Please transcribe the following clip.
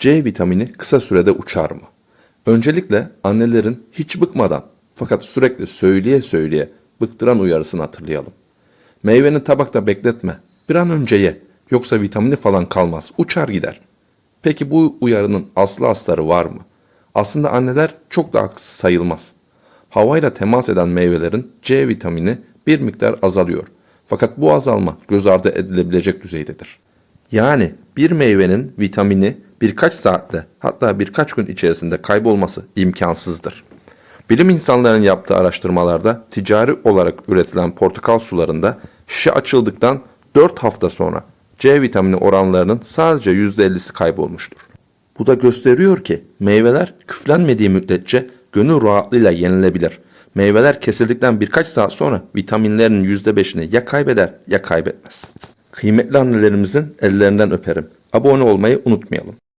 C vitamini kısa sürede uçar mı? Öncelikle annelerin hiç bıkmadan fakat sürekli söyleye söyleye bıktıran uyarısını hatırlayalım. Meyveni tabakta bekletme. Bir an önce ye. Yoksa vitamini falan kalmaz. Uçar gider. Peki bu uyarının aslı astarı var mı? Aslında anneler çok da haksız sayılmaz. Havayla temas eden meyvelerin C vitamini bir miktar azalıyor. Fakat bu azalma göz ardı edilebilecek düzeydedir. Yani bir meyvenin vitamini birkaç saatte hatta birkaç gün içerisinde kaybolması imkansızdır. Bilim insanlarının yaptığı araştırmalarda ticari olarak üretilen portakal sularında şişe açıldıktan 4 hafta sonra C vitamini oranlarının sadece %50'si kaybolmuştur. Bu da gösteriyor ki meyveler küflenmediği müddetçe gönül rahatlığıyla yenilebilir. Meyveler kesildikten birkaç saat sonra vitaminlerin %5'ini ya kaybeder ya kaybetmez. Kıymetli annelerimizin ellerinden öperim. Abone olmayı unutmayalım.